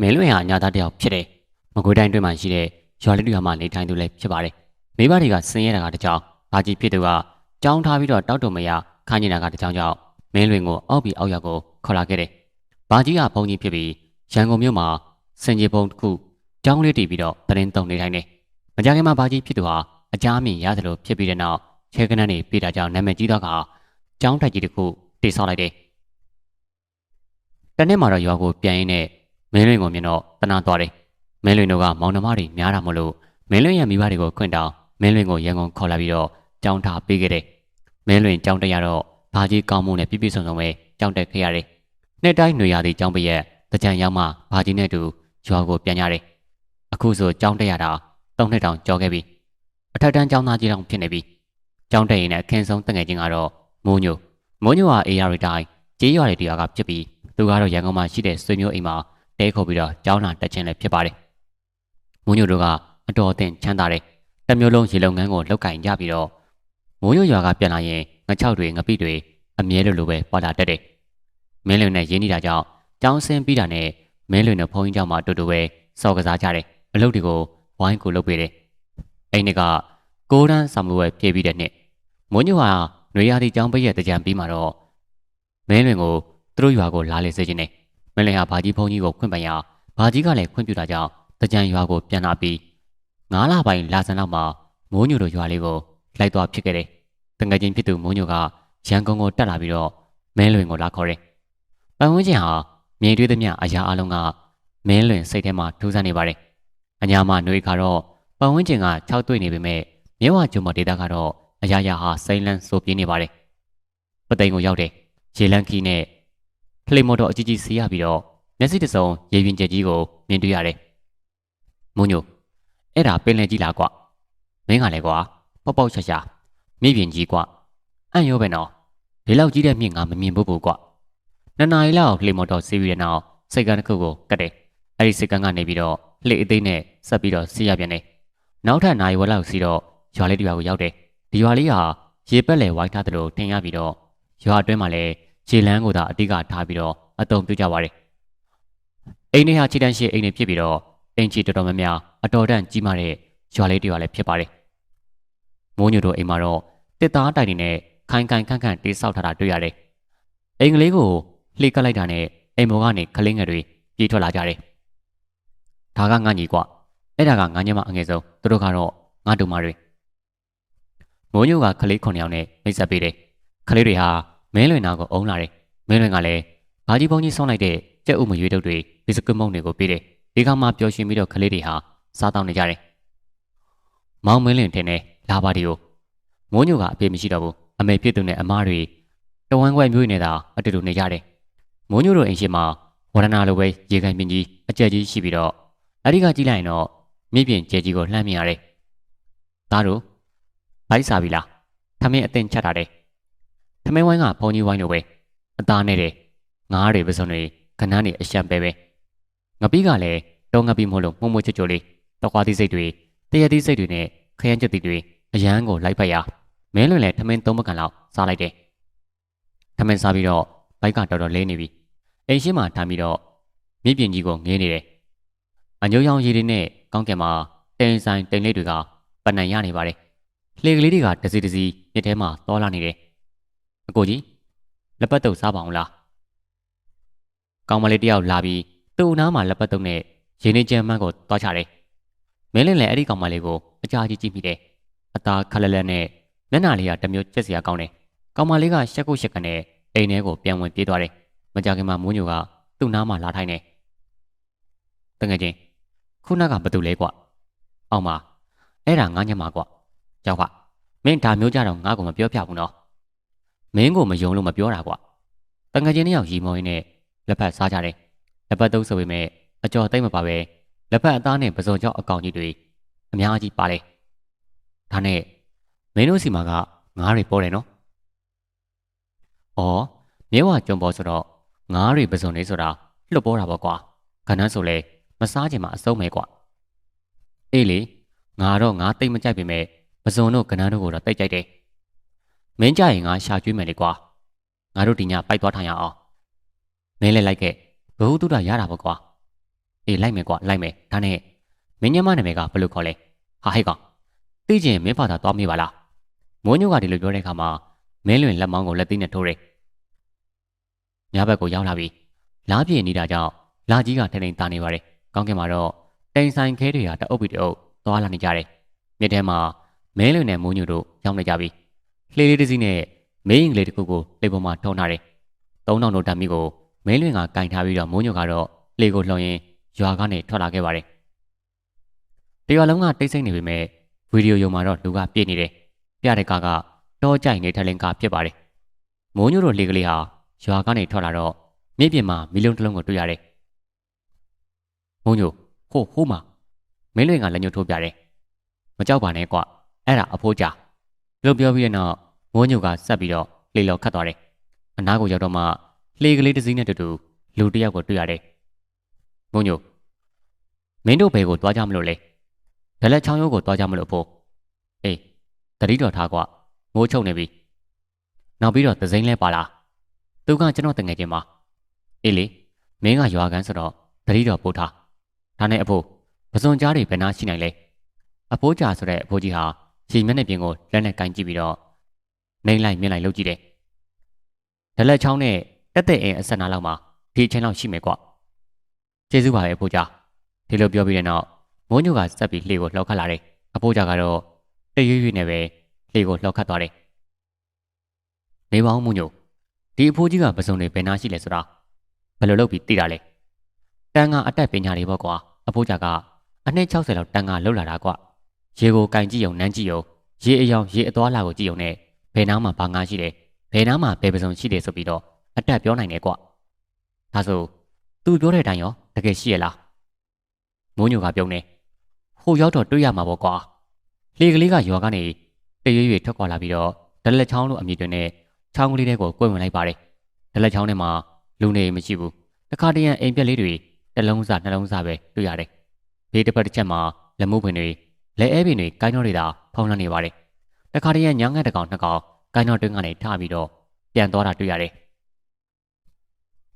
မင်းလွင်ဟာညာသားတစ်ယောက်ဖြစ်တယ်မကွေးတိုင်းတွင်းမှာရှိတဲ့ရွာလေးတွေမှာနေထိုင်သူလည်းဖြစ်ပါတယ်မိဘတွေကဆင်းရဲတာကတစ်ကြောင်ဘာကြီးဖြစ်သူကကြောင်းထားပြီးတော့တောက်တုံမရခန်းနေတာကတစ်ကြောင်ကြောင့်မင်းလွင်ကိုအောက်ပြီးအောက်ရောက်ကိုခေါ်လာခဲ့တယ်ဘာကြီးကဘုံကြီးဖြစ်ပြီးရန်ကုန်မြို့မှာစင်ကြီးဘုံတစ်ခုကျောင်းလေးတည်ပြီးတော့တရင်တုံနေထိုင်တယ်မကြခင်မှာဘာကြီးဖြစ်သူဟာအကြမ်းမြင်ရတယ်လို့ဖြစ်ပြီးတဲ့နောက်ချဲကနန်းနေပြည်တာကြောင့်နာမည်ကြီးတော့ကကျောင်းတက်ကြီးတစ်ခုတည်ဆောက်လိုက်တယ်တနေ့မှာတော့ရွာကိုပြန်ရင်းနဲ့ မင်းလွင်ကိုမြင်တော့တနာသွားတယ်မင်းလွင်တို့ကမောင်နှမတွေများတာမလို့မင်းလွင်ရဲ့မိဘတွေကိုခွင့်တောင်းမင်းလွင်ကိုရန်ကုန်ခေါ်လာပြီးတော့ကြောင်းထားပေးခဲ့တယ်မင်းလွင်ကြောင်းတက်ရတော့ဘာကြီးကောင်းမှုနဲ့ပြည့်ပြည့်စုံစုံပဲကြောင်းတက်ခဲ့ရတယ်နှစ်တိုင်းຫນွေရာသီကြောင်းပရက်တကြံရောက်မှဘာကြီးနဲ့တူရွာကိုပြန်ရတယ်အခုဆိုကြောင်းတက်ရတာ၃နှစ်တောင်ကြောခဲ့ပြီအထက်တန်းကျောင်းသားကြီးတောင်ဖြစ်နေပြီကျောင်းတက်ရင်လည်းအခင်းဆုံးတငယ်ချင်းကတော့မိုးညိုမိုးညိုဟာအေယာရီတိုင်းကြေးရွာတွေတရားကဖြစ်ပြီးသူကတော့ရန်ကုန်မှာရှိတဲ့ဆွေမျိုးအိမ်မှာ တဲခေါ်ပြီးတော့ကျောင်းလာတက်ခြင်းလည်းဖြစ်ပါတယ်မိုးညိုတို့ကအတော်အသင့်ချမ်းသာတယ်တစ်မျိုးလုံးရေလုံငန်းကိုလောက်ကင်ကြပြီးတော့မိုးညိုရွာကပြန်လာရင်ငချောက်တွေငပိတွေအမြဲလိုလိုပဲပွာလာတတ်တယ်မင်းလွင်နဲ့ရင်းနေတာကြောင့်ကျောင်းဆင်းပြီးတာနဲ့မင်းလွင်နဲ့ဖုန်းကြီးကျောင်းမှာတူတူပဲစော်ကစားကြတယ်အလုပ်တွေကိုဝိုင်းကိုလုပ်ပေးတယ်အဲ့ဒီကကိုရန်ဆာမူဝဲပြေးပြီးတဲ့နှစ်မိုးညိုဟာနွေရာသီကျောင်းပိတ်ရဲ့တကြံပြီးမှတော့မင်းလွင်ကိုသူတို့ရွာကိုလာလေစေခြင်းနဲ့ မင်းလွင်ဟာဘာကြီးဖုန်းကြီးကိုခွင့်ပန်ရဘာကြီးကလည်းခွင့်ပြုတာကြောင့်တကြံရွာကိုပြန်လာပြီးငါးလပိုင်းလာစံနောက်မှာမိုးညိုတို့ရွာလေးကိုလိုက်သွားဖြစ်ခဲ့တယ်တငယ်ချင်းဖြစ်သူမိုးညိုကရန်ကုန်ကိုတက်လာပြီးတော့မင်းလွင်ကိုလာခေါ်တယ်ပတ်ဝန်းကျင်ဟာမြေတွေးသမျှအရာအလုံးကမင်းလွင်စိတ်ထဲမှာထူးဆန်းနေပါတယ်အညာမှာနှွေကတော့ပတ်ဝန်းကျင်က၆တွေ့နေပေမဲ့မြဝကျုံမဒေတာကတော့အရာရာဟာစိမ့်လန်းစိုးပြင်းနေပါတယ်ပသိမ်ကိုရောက်တယ်ရေလန်းခီနဲ့ ဖလိမော်တော်အကြီးကြီးစီးရပြီးတော့မျက်စိတစ်စုံရေပြင်ကျက်ကြီးကိုမြင်တွေ့ရတယ်မုံညိုအဲ့ဒါပင်လယ်ကြီးလားကွမင်းကလည်းကွာပေါက်ပေါက်ရှာရှာမြေပြင်ကြီးကွအံ့ရောပဲနော်ဒီလောက်ကြီးတဲ့မြင့်ငါမမြင်ဘူးဘူးကွနှစ်နာရီလောက်ဖလိမော်တော်စီးပြီးတဲ့နောက်စိတ်ကန်းတစ်ခုကိုကတ်တယ်အဲ့ဒီစိတ်ကန်းကနေပြီးတော့လှေအသိမ်းနဲ့ဆက်ပြီးတော့စီးရပြန်တယ်နောက်ထပ်နိုင်ဝက်လောက်စီတော့ရွာလေးတစ်ရွာကိုရောက်တယ်ဒီရွာလေးဟာရေပက်လေဝိုင်းထားတယ်လို့ထင်ရပြီးတော့ရွာအတွင်းမှာလည်း ခြေလန်းကိုသာအတိကထားပြီးတော့အတုံပြုကြပါတယ်အိမ်လေးဟာခြေတန်းရှိအိမ်လေးဖြစ်ပြီးတော့အိမ်ကြီးတော်တော်များများအတော်တန့်ကြီးမားတဲ့ရွာလေးတစ်ရွာလည်းဖြစ်ပါတယ်မိုးညိုတို့အိမ်မှာတော့တစ်သားတိုင်တွေနဲ့ခိုင်ခိုင်ခန့်ခန့်တေးဆောက်ထားတာတွေ့ရတယ်အိမ်ကလေးကိုလှေကလိုက်တာနဲ့အိမ်မော်ကနေခလင်းငယ်တွေပြေးထွက်လာကြတယ်ဒါကငါညီကွအဲ့ဒါကငါညမအငယ်ဆုံးသူတို့ကတော့ငါတို့မတွေမိုးညိုကခလေးခုနှစ်ယောက်နဲ့မိတ်ဆက်ပေးတယ်ခလေးတွေဟာ မင်းလွင်နာကိုအုံးလာတယ်မင်းလွင်ကလည်းဘာကြီးဘုံကြီးဆောင်းလိုက်တဲ့ကြက်ဥမရွေးတုပ်တွေဘီစကွတ်မုန့်တွေကိုပေးတယ်ဒီကောင်မှပျော်ရွှင်ပြီးတော့ခလေးတွေဟာစားတောင်းနေကြတယ်မောင်မင်းလွင်ထင်တယ်လာပါဒီကိုမိုးညိုကအဖေမရှိတော့ဘူးအမေဖြစ်သူနဲ့အမားတွေတဝမ်းခွဲမျိုးနေတာအတူတူနေကြတယ်မိုးညိုတို့အိမ်ရှိမှာဝရဏလိုပဲရေကန်ပြင်းကြီးအကျက်ကြီးရှိပြီးတော့အဲ့ဒီကကြည့်လိုက်ရင်တော့မြင့်ပြင်ကျဲကြီးကိုလှမ်းမြင်ရတယ်သားတို့ဘိုက်စားပြီလားထမင်းအသင်ချက်ထားတယ်ထ မင်းဝိုင်းကဘုံကြီးဝိုင်းလိုပဲအသားနဲ့တဲ့ငားတွေပစုံတွေကနန်းတွေအရှံပဲပဲငပိကလည်းတော့ငပိမို့လို့မှုံမွချွတ်ချွတ်လေးတော့ခွာသီးစိတ်တွေတရသီးစိတ်တွေနဲ့ခရမ်းချက်သီးတွေအရန်ကိုလိုက်ဖက်ရမင်းလွင်လည်းထမင်းသုံးပကံလောက်စားလိုက်တယ်ထမင်းစားပြီးတော့ဘိုက်ကတော်တော်လေးနေပြီအိမ်ရှိမှထားပြီးတော့မြင့်ပြင်ကြီးကိုငေးနေတယ်အညိုရောင်ရည်တွေနဲ့ကောင်းကင်မှာတိန်ဆိုင်တိန်လေးတွေကပနံရနေပါတယ်လှေကလေးတွေကတစီတစီမြစ်ထဲမှာတောလာနေတယ် အကိုကြီးလက်ပတ်တုပ်စားပါအောင်လားကောင်းမလေးတယောက်လာပြီးသူ့နားမှာလက်ပတ်တုပ်နဲ့ရင်းနှီးချမ်းမှန်းကိုတွားချတယ်မင်းလင်းလည်းအဲ့ဒီကောင်မလေးကိုအကြာကြီးကြည့်မိတယ်အသားခက်လက်လက်နဲ့မျက်နှာလေးကတမျိုးကျက်စရာကောင်းတယ်ကောင်မလေးကရှက်ကုတ်ရှက်ကနေအိမ်ထဲကိုပြန်ဝင်ပြေးသွားတယ်မကြခင်မှာမိုးညိုကသူ့နားမှာလာထိုင်တယ်တငယ်ချင်းခုနကဘာတူလဲကွအောင်ပါအဲ့ဒါငါညမကွကြောက်ခမင်းဒါမျိုးကြတော့ငါ့ကိုမပြောပြဘူးနော် မင်းကိုမယုံလို့မပြောတာကွတငယ်ချင်းတယောက်ရီမောင်းရင်းနဲ့လက်ဖက်စားကြတယ်လက်ဖက်သုံးဆိုပေမဲ့အကျော်သိမ့်မပါပဲလက်ဖက်အသားနဲ့ပစုံကြောက်အကောင်ကြီးတွေအများကြီးပါလေဒါနဲ့မင်းတို့စီမှာကငါးတွေပေါ်တယ်နော်ဩမြဲဝကြုံပေါ်ဆိုတော့ငါးတွေပစုံလေးဆိုတာလွတ်ပေါ်တာပေါ့ကွာခဏဆိုလဲမစားချင်မှအဆုံးပဲကွာအေးလေငါတော့ငါတိတ်မကြိုက်ပေမဲ့ပစုံတို့ကနန်းတို့ကိုတော့တိတ်ကြိုက်တယ် မင်းကြရင်ငါရှာကျွေးမယ်လေကွာငါတို့ဒီညပိုက်သွားထိုင်ရအောင်မင်းလည်းလိုက်ခဲ့ဘ ഹു တုဒ္ဒရတာပေါ့ကွာအေးလိုက်မယ်ကွာလိုက်မယ်ဒါနဲ့မင်းညမနာမည်ကဘယ်လိုခေါ်လဲဟာဟဲ့ကောင်သိချင်မင်းဖာသာသွားမိပါလားမိုးညိုကဒီလိုပြောတဲ့အခါမှာမင်းလွင်လက်မောင်းကိုလက်သိနဲ့ထိုးတယ်ညဘက်ကိုရောက်လာပြီလားပြေနေတာကြောင့်လာကြီးကထိန်ထိန်တာနေပါတယ်ကောင်းကင်မှာတော့တိန်ဆိုင်ခဲတွေဟာတအုပ်ပြီးတအုပ်သွားလာနေကြတယ်မြစ်ထဲမှာမင်းလွင်နဲ့မိုးညိုတို့ရောက်နေကြပြီ လှေလေးတစ်စီးနဲ့မင်းအင်္ဂလိပ်တစ်ခုကိုလေပေါ်မှာထုံထားတယ်သုံးတောင်တို့တမ်းမီကိုမင်းလွင်ကကင်ထားပြီးတော့မိုးညိုကတော့လေကိုလှောင်ရင်ရွာကနေထွက်လာခဲ့ပါတယ်တရွာလုံးကတိတ်ဆိတ်နေပေမဲ့ဗီဒီယိုရုံမှာတော့လူကပြည့်နေတယ်ပြတဲ့ကားကတောကြိုင်နေထလင်ကားဖြစ်ပါတယ်မိုးညိုတို့လေကလေးဟာရွာကနေထွက်လာတော့မြစ်ပြင်မှာမီလုံးတစ်လုံးကိုတွေ့ရတယ်မိုးညိုဟိုဟိုးမှာမင်းလွင်ကလက်ညှိုးထိုးပြတယ်မကြောက်ပါနဲ့ကွအဲ့ဒါအဖိုးကြာ လို့ပြောပြီးတဲ့နောက်မိုးညိုကဆက်ပြီးတော့လေလော်ခတ်သွားတယ်အနားကိုရောက်တော့မှလှေကလေးတစ်စီးနဲ့တူတူလူတစ်ယောက်ကိုတွေ့ရတယ်။မုံညိုမင်းတို့ဘယ်ကိုသွားကြမလို့လဲ။ဘယ်လက်ချောင်းရိုးကိုသွားကြမလို့ဖို့။အေးတတိတော်ထားကွာမိုးချုပ်နေပြီ။နောက်ပြီးတော့သစိမ့်လဲပါလား။သူကကျွန်တော်တငယ်ချင်းပါ။အေးလေမင်းကရွာကန်ဆိုတော့တတိတော်ပို့ထား။ဒါနဲ့အဖိုးပစွန်ကြားတွေဘယ်နာရှိနိုင်လဲ။အဖိုးကြာဆိုတဲ့အဖိုးကြီးဟာ ရှီမျက်နှာပြင်ကိုလက်နဲ့ကင်ကြည့်ပြီးတော့နှိမ့်လိုက်မြင်လိုက်လှုပ်ကြည့်တယ်။ဒလက်ချောင်းနဲ့တက်တဲ့အိမ်အဆက်နားလောက်မှာဒီအချိန်လောက်ရှိမယ်ကွကျေးဇူးပါပဲအဖိုးကြားဒီလိုပြောပြီးတဲ့နောက်မိုးညိုကစက်ပြီးလှေကိုလှောက်ခတ်လာတယ်အဖိုးကြားကတော့တရွေ့ရွေ့နဲ့ပဲလှေကိုလှောက်ခတ်သွားတယ်နေပါဦးမိုးညိုဒီအဖိုးကြီးကပစုံတွေဘယ်နာရှိလဲဆိုတာဘယ်လိုလုပ်ပြီးသိတာလဲတန်ကအတက်ပညာတွေပေါ့ကွာအဖိုးကြားကအနှစ်60လောက်တန်ကလှုပ်လာတာကွ ရေကိုကင်ကြည့်ုံနမ်းကြည့်ုံရေအယောင်ရေအသွားလာကိုကြည့်ုံနဲ့ဘယ်နားမှာဘာငါရှိတယ်ဘယ်နားမှာဘယ်ပစုံရှိတယ်ဆိုပြီးတော့အတက်ပြောနိုင်တယ်ကွဒါဆိုသူပြောတဲ့အတိုင်းရောတကယ်ရှိရလားမိုးညိုကပြုံးနေဟိုရောက်တော့တွေ့ရမှာပေါ့ကွာလေကလေးကရွာကနေတရွေ့ရွေ့ထွက်ခွာလာပြီးတော့ဒလက်ချောင်းလိုအမြင့်တွင်နဲ့ချောင်းကလေးတွေကိုကွယ်ဝင်လိုက်ပါတယ်ဒလက်ချောင်းထဲမှာလူနေမရှိဘူးတခါတရံအိမ်ပြက်လေးတွေတစ်လုံးစားနှလုံးစားပဲတွေ့ရတယ်ဘေးတစ်ပတ်တစ်ချက်မှာလက်မှုပင်တွေ လက်အဲပင်တွေကိုင်းတော်တွေသာဖုံးလွှမ်းနေပါတယ်တခါတရံညငတ်တကောင်နှစ်ကောင်ကိုင်းတော်တွင်းကနေထပြီးတော့ပြန်သွားတာတွေ့ရတယ်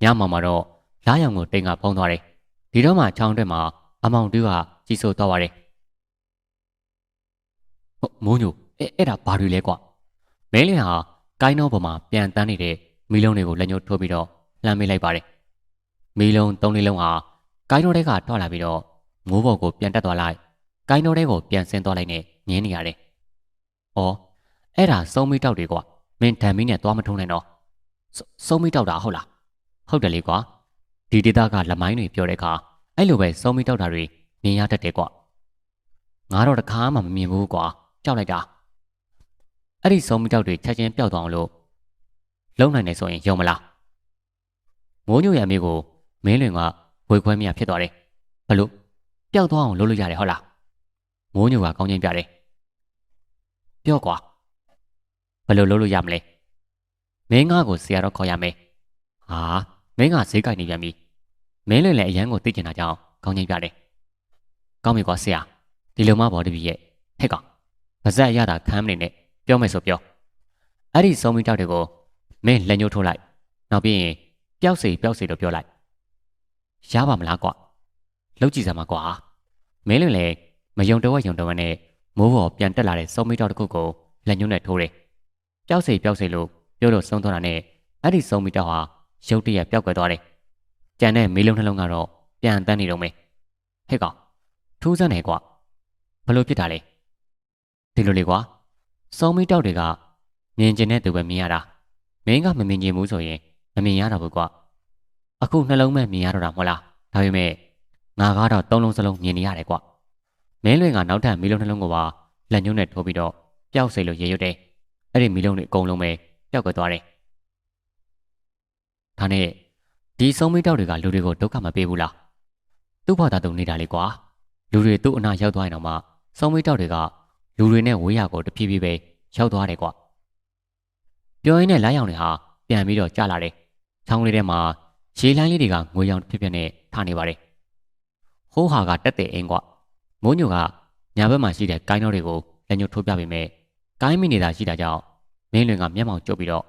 ညမှာမှာတော့လာရောင်ကိုတိန်ကဖုံးသွားတယ်ဒီတော့မှချောင်းတက်မှာအမောင်တူးကကြီးစိုးသွားပါတယ်ဟုတ်မိုးညိုအဲ့အဲ့ဒါဘာတွေလဲကွာမဲလင်ဟာကိုင်းတော့ပေါ်မှာပြန်တန်းနေတဲ့မီလုံးတွေကိုလက်ညှိုးထိုးပြီးတော့လှမ်းမေးလိုက်ပါတယ်မီလုံးသုံးလေးလုံးဟာကိုင်းတော့တဲ့ကထွက်လာပြီးတော့မိုးပေါ်ကိုပြန်တက်သွားလိုက် ကိုင်းတော့တဲ့ကိုပြန်ဆင်းသွားလိုက်နဲ့ငင်းနေရတယ်။အော်အဲ့ဒါစုံမီတောက်တွေကွာမင်းဓာမီနဲ့သွားမထုံးနဲ့တော့စုံမီတောက်တာဟုတ်လားဟုတ်တယ်လေကွာဒီဒေတာကလမိုင်းတွေပြောတဲ့အခါအဲ့လိုပဲစုံမီတောက်တာတွေမြင်ရတတ်တယ်ကွာငါတော့တခါမှမမြင်ဘူးကွာကြောက်လိုက်တာအဲ့ဒီစုံမီတောက်တွေချက်ချင်းပျောက်သွားအောင်လို့လုံနိုင်နေဆိုရင်ယုံမလားမိုးညိုရအမေကိုမင်းလွင်ကဝေခွဲမြဖြစ်သွားတယ်ဘလို့ပျောက်သွားအောင်လုပ်လို့ရတယ်ဟုတ်လား မိုးညိုကကောင်းချင်းပြတယ်ပြောကွာဘယ်လိုလုပ်လို့ရမလဲမင်းငါ့ကိုဆရာတော့ခေါ်ရမယ်ဟာမင်းကဈေးကြိုက်နေပြန်ပြီမင်းလွင်လည်းအရန်ကိုသိကျင်တာကြောင့်ကောင်းချင်းပြတယ်ကောင်းပြီကွာဆရာဒီလိုမှပေါ်တပြီရဲ့ဟဲ့ကောင်ပါဇက်ရတာခမ်းမနေနဲ့ပြောမယ်ဆိုပြောအဲ့ဒီစုံမီတောက်တွေကိုမင်းလက်ညှိုးထိုးလိုက်နောက်ပြီးရင်ပျောက်စီပျောက်စီလို့ပြောလိုက်ရပါမလားကွာလောက်ကြည့်စမ်းပါကွာမင်းလွင်လည်း မယုံတော့ယုံတော့နဲ့မိုးပေါ်ပြန်တက်လာတဲ့စုံမီတောက်တစ်ခုကိုလက်ညှိုးနဲ့ထိုးတယ်ပျောက်စီပျောက်စီလို့ပြောလို့ဆုံးသွားတာနဲ့အဲ့ဒီစုံမီတောက်ဟာရုတ်တရက်ပျောက်ကွယ်သွားတယ်။ကြံတဲ့မီးလုံးနှလုံးကတော့ပြန်တန်းနေတော့မယ်။ဟဲ့ကောင်ထူးဆန်းနေကွာဘလို့ဖြစ်တာလဲ။ဒီလိုလေကွာစုံမီတောက်တွေကမြင်ကျင်တဲ့သူပဲမြင်ရတာ။မင်းကမမြင်ကျင်ဘူးဆိုရင်မမြင်ရတော့ဘူးကွာ။အခုနှလုံးမဲ့မြင်ရတော့တာမဟုတ်လား။ဒါပေမဲ့ငါကတော့သုံးလုံးစလုံးမြင်နေရတယ်ကွာ။ မင်းလွင်ကနောက်ထပ်မီးလုံးနှလုံးကိုပါလက်ညှိုးနဲ့ထိုးပြီးတော့ပျောက်စိတ်လို့ရေရွတ်တယ်။အဲ့ဒီမီးလုံးတွေအကုန်လုံးပဲပျောက်ကွယ်သွားတယ်။ဒါနဲ့ဒီဆုံးမိတောက်တွေကလူတွေကိုဒုက္ခမပေးဘူးလား။သူ့ဘာသာသူနေတာလေကွာ။လူတွေသူ့အနာရောက်သွားရင်တော့မှဆုံးမိတောက်တွေကလူတွေနဲ့ဝေးရကိုတဖြည်းဖြည်းပဲရောက်သွားတယ်ကွာ။ပြောရင်းနဲ့လိုင်းရောင်တွေဟာပြန်ပြီးတော့ကြာလာတယ်။ချောင်းလေးထဲမှာရေလိုင်းလေးတွေကငွေရောင်ဖြစ်ဖြစ်နဲ့ထားနေပါတယ်။ဟိုးဟာကတက်တဲ့အိမ်ကွာ။ မိုးညိုကညာဘက်မှာရှိတဲ့ကိုင်းတော်တွေကိုလက်ညှိုးထိုးပြပေးမယ်။ကိုင်းမိနေတာရှိတာကြောင့်မင်းလွင်ကမျက်မှောင်ကျုပ်ပြီးတော့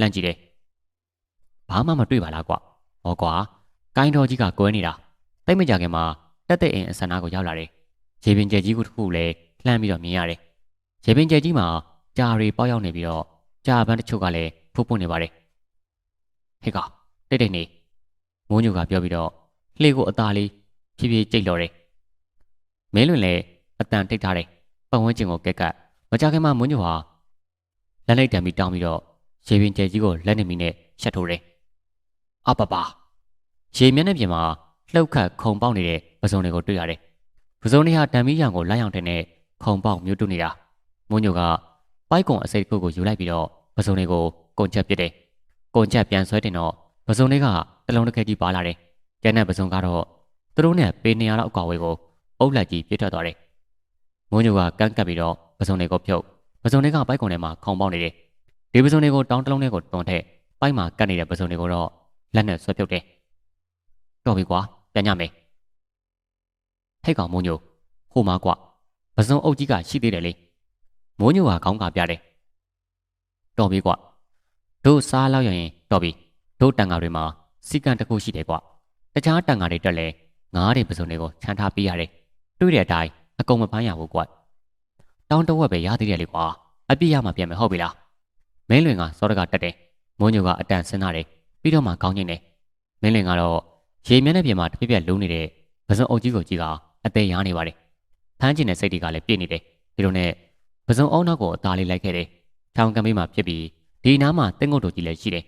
လှမ်းကြည့်တယ်။ဘာမှမတွေ့ပါလားကွာ။ဟောကွာ။ကိုင်းတော်ကြီးကကွဲနေတာ။တတိတ်မကြခင်မှာတက်တဲ့အိမ်အဆန္ဒကိုရောက်လာတယ်ရေပင်ကျဲကြီးကိုတစ်ခုလည်းလှမ်းပြီးတော့မြင်ရတယ်ရေပင်ကျဲကြီးမှာကြာရီပေါက်ရောက်နေပြီးတော့ကြာပန်းတချို့ကလည်းဖုတ်ပွနေပါတယ်ဟေ့ကောင်တိတ်တိတ်နေမိုးညိုကပြောပြီးတော့လှေကိုအသားလေးဖြည်းဖြည်းကြိတ်လော်တယ် မင်းလွင်လည်းအတန်တိတ်ထားတယ်ပတ်ဝန်းကျင်ကိုကက်ကက်မကြခင်မှာမိုးညိုဟာလက်လိုက်တံပြီးတောင်းပြီးတော့ရေပင်ကျဲကြီးကိုလက်နေမိနဲ့ရှက်ထိုးတယ်အပပါရေမျက်နှာပြင်မှာလှုပ်ခတ်ခုံပေါက်နေတဲ့ပစုံတွေကိုတွေ့ရတယ်ပစုံတွေဟာတံမီးရံကိုလိုက်အောင်တဲ့နဲ့ခုံပေါက်မျိုးတုနေတာမိုးညိုကပိုက်ကွန်အစိတ်တစ်ခုကိုယူလိုက်ပြီးတော့ပစုံတွေကိုကုန်ချက်ပစ်တယ်ကုန်ချက်ပြန်ဆွဲတင်တော့ပစုံတွေကတလုံးတစ်ခဲကြီးပါလာတယ်ကျန်တဲ့ပစုံကတော့သူတို့နဲ့ပေ200လောက်အကွာဝေးကို အုပ်လိုက်ကြီးပြစ်ထွက်သွားတယ်မိုးညိုကကန့်ကပ်ပြီးတော့ပစုံတွေကိုဖြုတ်ပစုံတွေကပိုက်ကွန်ထဲမှာခုံပေါက်နေတယ်ဒီပစုံတွေကိုတောင်းတလုံးနဲ့ကိုတွန်ထက်ပိုက်မှာကတ်နေတဲ့ပစုံတွေကိုတော့လက်နဲ့ဆွဲဖြုတ်တယ်တော်ပြီကွာပြန်ညမယ်ဟဲ့ကောင်မိုးညိုဟိုမှာကွာပစုံအုပ်ကြီးကရှိသေးတယ်လေမိုးညိုကခေါင်းကပြတယ်တော်ပြီကွာတို့စားလောက်ရရင်တော်ပြီတို့တန်ဃာတွေမှာစီကံတစ်ခုရှိတယ်ကွာတခြားတန်ဃာတွေတက်လဲငားတွေပစုံတွေကိုခြံထားပေးရတယ် တွေ့တဲ့အတိုင်းအကုန်မပန်းရဘူးကွာတောင်းတဝက်ပဲရသေးတယ်လေကွာအပြစ်ရမှပြန်မယ်ဟုတ်ပြီလားမင်းလွင်ကစောတကတက်တယ်မိုးညိုကအတန်ဆင်းလာတယ်ပြီးတော့မှကောင်းကျင်တယ်မင်းလွင်ကတော့ရေမျက်နှာပြင်မှာတစ်ပြက်ပြက်လုံးနေတဲ့ပစုံအုပ်ကြီးကိုကြည့်ကအသေးရနေပါတယ်ဖမ်းကျင်တဲ့စိတ်တွေကလည်းပြည့်နေတယ်ဒီလိုနဲ့ပစုံအုံနောက်ကိုအသားလေးလိုက်ခဲ့တယ်ချောင်းကံမေးမှာဖြစ်ပြီးဒီနားမှာတင်းငုတ်တို့ကြီးလည်းရှိတယ်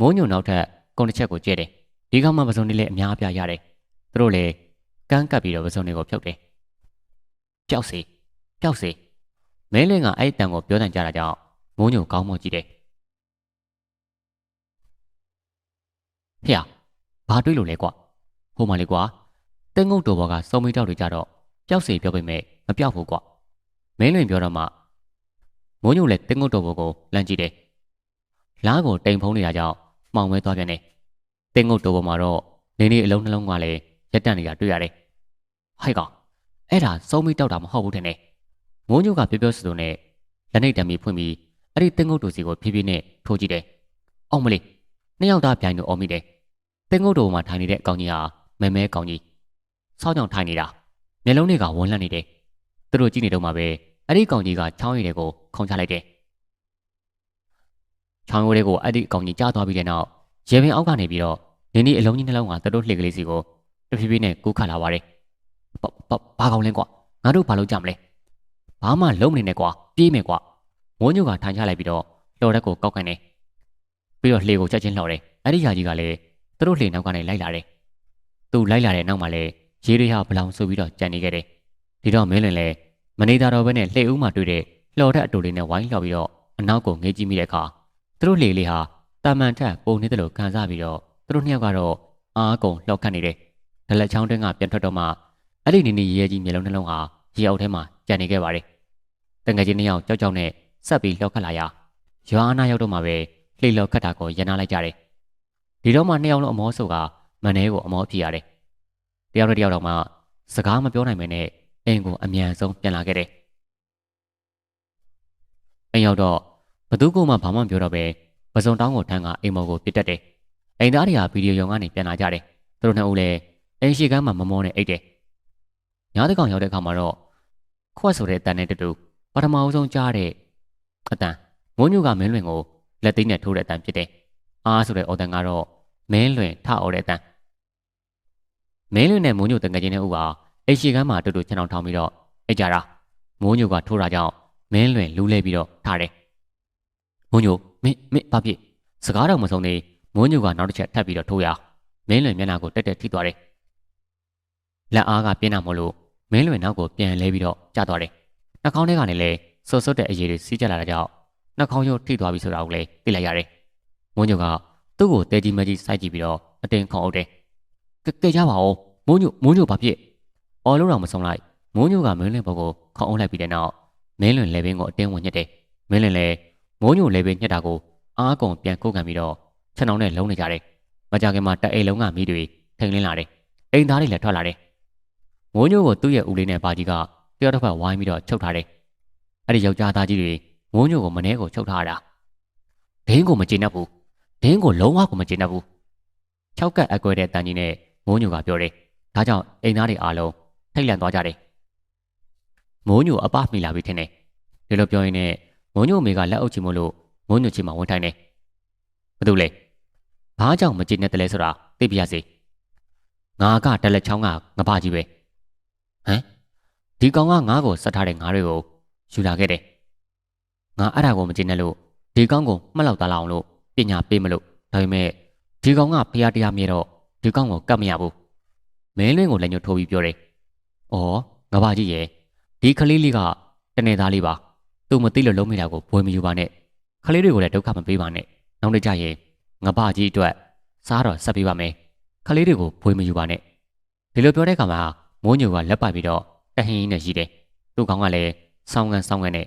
မိုးညိုနောက်ထပ်ကုန်တစ်ချက်ကိုကျဲတယ်ဒီကောင်မှပစုံတွေလည်းအများအပြားရတယ်သူတို့လည်း ကန်းကပ်ပြီးတော့ပစုံတွေကိုဖြုတ်တယ်ပျောက်စီပျောက်စီမင်းလင်းကအဲ့တန်ကိုပြောတန်ကြတာကြောင့်မိုးညိုကောင်းမွန်ကြည့်တယ်ဟေ့ဘာတွေးလို့လဲကွာဟိုမှလေကွာတင်းငုတ်တော်ဘောကစုံမိတောက်တွေကြတော့ပျောက်စီပြောပေမဲ့မပျောက်ဘူးကွာမင်းလွင်ပြောတော့မှမိုးညိုလည်းတင်းငုတ်တော်ဘောကိုလန့်ကြည့်တယ်လားကိုတိမ်ဖုံးနေတာကြောင့်မှောင်မဲသွားပြန်တယ်တင်းငုတ်တော်ဘောမှာတော့နေနေအလုံးနှလုံးကလည်းရက်တန့်နေတာတွေ့ရတယ် ဟိုက်ကောင်အဲ့ဒါစုံမိတောက်တာမဟုတ်ဘူးတဲ့နဲ့မိုးညိုကပြောပြောဆိုဆိုနဲ့လက်နှိပ်တံမီဖွင့်ပြီးအဲ့ဒီတင်းငုတ်တော်စီကိုဖြည်းဖြည်းနဲ့ထိုးကြည့်တယ်အောင်မလေးနှစ်ယောက်သားပြိုင်လို့အော်မိတယ်တင်းငုတ်တော်မှာထိုင်နေတဲ့အကောင်ကြီးဟာမဲမဲကောင်ကြီးစောင်းကြောင်ထိုင်နေတာမျက်လုံးတွေကဝန်းလန့်နေတယ်သူတို့ကြည့်နေတော့မှပဲအဲ့ဒီကောင်ကြီးကချောင်းရည်တွေကိုခုံချလိုက်တယ်ချောင်းရည်တွေကိုအဲ့ဒီကောင်ကြီးကြားသွားပြီးတဲ့နောက်ရေပင်အောက်ကနေပြီးတော့နေနေအလုံးကြီးနှလုံးကသူတို့လှေကလေးစီကိုတဖြည်းဖြည်းနဲ့ကူးခတ်လာပါတယ် ဘာဘာကောင်လဲကွာငါတို့ဘာလုပ်ကြမလဲဘာမှလုံးမနေနဲ့ကွာပြေးမယ်ကွာမိုးညိုကထိုင်ချလိုက်ပြီးတော့လှော်ရက်ကိုကောက်ခိုင်းတယ်ပြီးတော့လှေကိုချက်ချင်းလှော်တယ်အဲ့ဒီယာကြီးကလည်းသူတို့လှေနောက်ကနေလိုက်လာတယ်သူလိုက်လာတဲ့နောက်မှာလည်းရေတွေဟာဘလောင်ဆိုပြီးတော့ကြံနေခဲ့တယ်ဒီတော့မင်းလင်လည်းမနေသားတော့ဘဲနဲ့လှေဦးမှာတွေ့တဲ့လှော်ထက်အတူလေးနဲ့ဝိုင်းလှော်ပြီးတော့အနောက်ကိုငေးကြည့်မိတဲ့အခါသူတို့လှေလေးဟာတာမန်ထက်ပုံနေတယ်လို့ခံစားပြီးတော့သူတို့နှစ်ယောက်ကတော့အားကုန်လှောက်ခတ်နေတယ်ဒလက်ချောင်းတွင်းကပြန်ထွက်တော့မှ အဲ့ဒီနေနေရဲကြီးမျက်လုံးနှလုံးဟာရေအောက်ထဲမှာကြံနေခဲ့ပါတယ်တငယ်ချင်းနှစ်ယောက်ကြောက်ကြောက်နဲ့ဆက်ပြီးလှောက်ခတ်လာရာရွာအနာရောက်တော့မှပဲလှေလှောက်ခတ်တာကိုရန်နာလိုက်ကြတယ်ဒီတော့မှနှစ်ယောက်လုံးအမောဆုပ်ကမန်နေကိုအမောဖြစ်ရတယ်တယောက်နဲ့တယောက်တော့မှစကားမပြောနိုင်မနဲ့အိမ်ကိုအမြန်ဆုံးပြန်လာခဲ့တယ်အိမ်ရောက်တော့ဘသူကမှဘာမှမပြောတော့ပဲပစုံတောင်းကိုထမ်းကအိမ်မော်ကိုပြစ်တက်တယ်အိမ်သားတွေကဗီဒီယိုရုံကနေပြန်လာကြတယ်သူတို့နှစ်ဦးလည်းအိမ်ရှိကမ်းမှာမမောနဲ့အိတ်တယ် ညတကောင်ရောက်တဲ့အခါမှာတော့ခွက်ဆိုတဲ့အတန်နဲ့တူတူပထမအဆုံးကြားတဲ့အတန်မိုးညိုကမင်းလွင်ကိုလက်သိမ်းနဲ့ထိုးတဲ့အတန်ဖြစ်တယ်အားဆိုတဲ့အော်တန်ကတော့မင်းလွင်ထအော်တဲ့အတန်မင်းလွင်နဲ့မိုးညိုတငယ်ချင်းနဲ့ဥပါအိတ်ရှိကမ်းမှာတူတူချန်အောင်ထောင်ပြီးတော့အိတ်ကြတာမိုးညိုကထိုးတာကြောင့်မင်းလွင်လူးလဲပြီးတော့ထားတယ်မိုးညိုမင်းမင်းဘာဖြစ်စကားတော့မဆုံးသေးမိုးညိုကနောက်တစ်ချက်ထပ်ပြီးတော့ထိုးရမင်းလွင်မျက်နှာကိုတက်တက်ထိသွားတယ် လက်အားကပြင်းတာမို့လို့မင်းလွင်နောက်ကိုပြန်လဲပြီးတော့ကျသွားတယ်နှာခေါင်းထဲကနေလဲဆွတ်ဆွတ်တဲ့အရည်တွေစီးကျလာတာကြောင့်နှာခေါင်းရုပ်ထိသွားပြီဆိုတာကိုလည်းသိလိုက်ရတယ်မိုးညိုကသူ့ကိုတဲကြီးမကြီးစိုက်ကြည့်ပြီးတော့အတင်းခုံအုပ်တယ်ကဲကဲကြပါဦးမိုးညိုမိုးညိုဘာဖြစ်အော်လို့တော့မဆုံးလိုက်မိုးညိုကမင်းလွင်ဘက်ကိုခုံအုပ်လိုက်ပြီးတဲ့နောက်မင်းလွင်လေပင်ကိုအတင်းဝင်ညက်တယ်မင်းလွင်လည်းမိုးညိုလေပင်ညက်တာကိုအားကုန်ပြန်ကုတ်ခံပြီးတော့ခြံအောင်နဲ့လုံးနေကြတယ်မကြခင်မှာတအိမ်လုံးကမိတွေထိန်လင်းလာတယ်အိမ်သားတွေလည်းထွက်လာတယ် မိုးညိုကိုသူ့ရဲ့ဦးလေးနဲ့ပါကြီးကတယောက်တစ်ဖက်ဝိုင်းပြီးတော့ချုပ်ထားတယ်အဲ့ဒီယောက်ျားသားကြီးတွေမိုးညိုကိုမနှဲကိုချုပ်ထားတာဒင်းကိုမကျေနပ်ဘူးဒင်းကိုလုံးဝကိုမကျေနပ်ဘူး၆ကတ်အကွဲတဲ့တန်ကြီးနဲ့မိုးညိုကပြောတယ်ဒါကြောင့်အိမ်သားတွေအားလုံးထိတ်လန့်သွားကြတယ်မိုးညိုအပမိလာပြီထင်တယ်ဒီလိုပြောရင်းနဲ့မိုးညိုမေကလက်အုပ်ချီမို့လို့မိုးညိုချီမှာဝင်ထိုင်နေဘာလို့လဲဘာကြောင့်မကြည့်နဲ့တလဲဆိုတာသိပြရစေငါကတက်လက်ချောင်းကငပါကြီးပဲ ဟမ်ဒီကောင်ကငါ့ကိုစက်ထားတဲ့ငါးတွေကိုယူလာခဲ့တယ်ငါအဲ့ဒါကိုမကြည့်နဲ့လို့ဒီကောင်ကိုမှတ်လောက်သားလောက်အောင်လို့ပညာပေးမလို့ဒါပေမဲ့ဒီကောင်ကဖျားတရားမြဲတော့ဒီကောင်ကိုကတ်မရဘူးမင်းလင်းကိုလည်းညှို့ထိုးပြီးပြောတယ်။အော်ငါပါကြီးရဲ့ဒီကလေးလေးကတနေသားလေးပါ။သူမသိလို့လုံးမိတာကိုဘွေမယူပါနဲ့။ကလေးတွေကိုလည်းဒုက္ခမပေးပါနဲ့။နောက်နေ့ကျရင်ငါပါကြီးအတွက်စားတော့ဆက်ပေးပါမယ်။ကလေးတွေကိုဘွေမယူပါနဲ့။ဒီလိုပြောတဲ့အခါမှာ မိုးညိုကလက်ပိုက်ပြီးတော့တဟင်းကြီးနဲ့ရှိတယ်။သူ့ကောင်ကလည်းစောင်းကန်စောင်းကန်နဲ့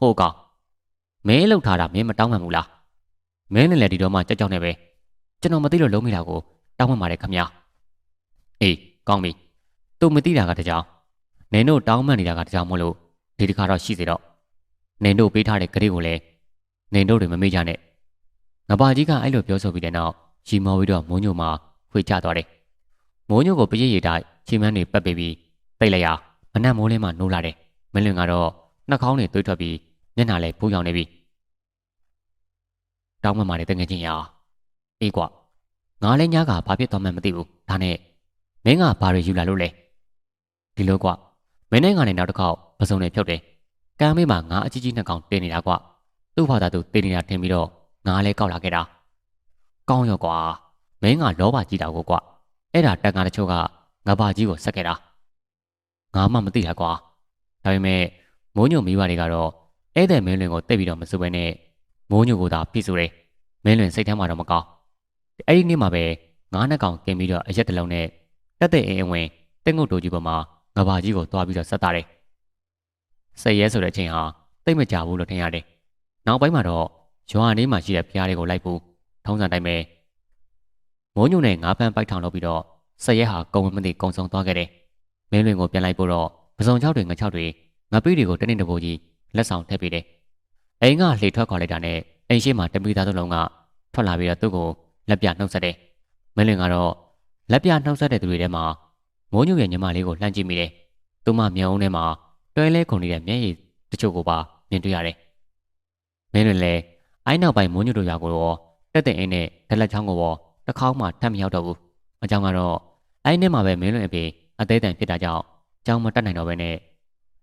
ဟိုကောင်မင်းလှုပ်ထားတာမင်းမတောင်းမှန်ဘူးလား။မင်းနဲ့လည်းဒီတော့မှကြောက်ကြောက်နေပဲ။ကျွန်တော်မသိလို့လုံးမိတာကိုတောင်းမှန်ပါတယ်ခမညာ။အေးကောင်းပြီ။သူမသိတာကတကြောင်နင်တို့တောင်းမှန်နေတာကတကြောင်မို့လို့ဒီတစ်ခါတော့ရှိစေတော့နင်တို့ပေးထားတဲ့ကလေးကိုလည်းနင်တို့တွေမမေ့ကြနဲ့ငပါကြီးကအဲ့လိုပြောဆိုပြီးတဲ့နောက်ရီမော်ပြီးတော့မိုးညိုမှာခွေချသွားတယ် မိုးညိုကိုပရိရည်တိုင်းချီမန်းတွေပတ်ပေးပြီးတိတ်လိုက်ရမနက်မိုးလင်းမှနိုးလာတယ်မင်းလွင်ကတော့နှာခေါင်းတွေတွေးထွက်ပြီးမျက်နှာလည်းပူးရောင်နေပြီတောင်းမှန်ပါတယ်တကယ်ချင်းရအေးကွာငါလည်းညကဘာဖြစ်သွားမှန်းမသိဘူးဒါနဲ့မင်းကဘာတွေယူလာလို့လဲဒီလိုကွာမင်းနဲ့ငါနဲ့နောက်တစ်ခေါက်ပစုံနဲ့ဖြုတ်တယ်ကမ်းမေးမှာငါအကြီးကြီးနှစ်ကောင်တင်နေတာကွာသူ့ဘာသာသူတင်နေတာထင်ပြီးတော့ငါလည်းကောက်လာခဲ့တာကောင်းရောကွာမင်းကလောဘကြီးတာကိုကွာ အဲ့ဒါတက်ကားတချို့ကငါဘာကြီးကိုဆက်ခဲ့တာငါမှမသိတာကွာဒါပေမဲ့မိုးညိုမိဘတွေကတော့ဧည့်သည်မင်းလွင်ကိုတိတ်ပြီးတော့မစိုးဘဲနဲ့မိုးညိုကိုသာပြစ်ဆိုတယ်မင်းလွင်စိတ်ထဲမှာတော့မကောင်းအဲ့ဒီနေ့မှာပဲငါးနှစ်ကောင်กินပြီးတော့အရက်တစ်လုံးနဲ့တက်တဲ့အိမ်အဝင်တက်ငုတ်တိုကြီးပေါ်မှာငဘာကြီးကိုတွားပြီးတော့ဆက်တာတယ်။ဆက်ရဲဆိုတဲ့အချိန်ဟာတိတ်မကြဘူးလို့ထင်ရတယ်။နောက်ပိုင်းမှာတော့ရွာနေမှာရှိတဲ့ဖျားတွေကိုလိုက်ဖို့ထုံးစံတိုင်းပဲ မိုးညုံနဲ့ငါးဖန်းပိုက်ထောင်လုပ်ပြီးတော့ဆက်ရဲဟာကုံမသိကုံဆုံးသွားခဲ့တယ်။မင်းလွင်ကိုပြန်လိုက်ဖို့တော့ပစုံချောက်တွေငချောက်တွေငပိတွေကိုတနေ့တပိုးကြီးလက်ဆောင်ထည့်ပေးတယ်။အိမ်ကလှေထွက်ခွာလိုက်တာနဲ့အိမ်ရှိမှတပီသားသုံးလုံးကထွက်လာပြီးတော့သူ့ကိုလက်ပြနှုတ်ဆက်တယ်။မင်းလွင်ကတော့လက်ပြနှုတ်ဆက်တဲ့သူတွေထဲမှာမိုးညိုရဲ့ညီမလေးကိုလှမ်းကြည့်မိတယ်။သူမမျက်အုံးထဲမှာတွဲလဲခုန်နေတဲ့မျက်ရည်တချို့ကိုပါမြင်တွေ့ရတယ်။မင်းလွင်လည်းအိုင်းနောက်ပိုင်းမိုးညိုတို့ရွာကိုတော့တက်တဲ့အိမ်နဲ့ဒလက်ချောင်းကိုတော့ တစ်ခေါက်မှထပ်မရောက်တော့ဘူး။အကြောင်းကတော့အိုင်းထဲမှာပဲမင်းလွင်အဖေအသေးတန်ဖြစ်တာကြောင့်ကြောင်းမတက်နိုင်တော့ဘဲနဲ့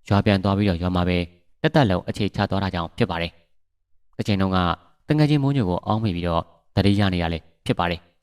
ရွာပြန်သွားပြီးတော့ရွာမှာပဲတက်တက်လုံးအခြေချသွားတာကြောင့်ဖြစ်ပါတယ်။တစ်ချိန်လုံးကတငယ်ချင်းမိုးညိုကိုအောင်းမိပြီးတော့တတိယနေရလဲဖြစ်ပါတယ်။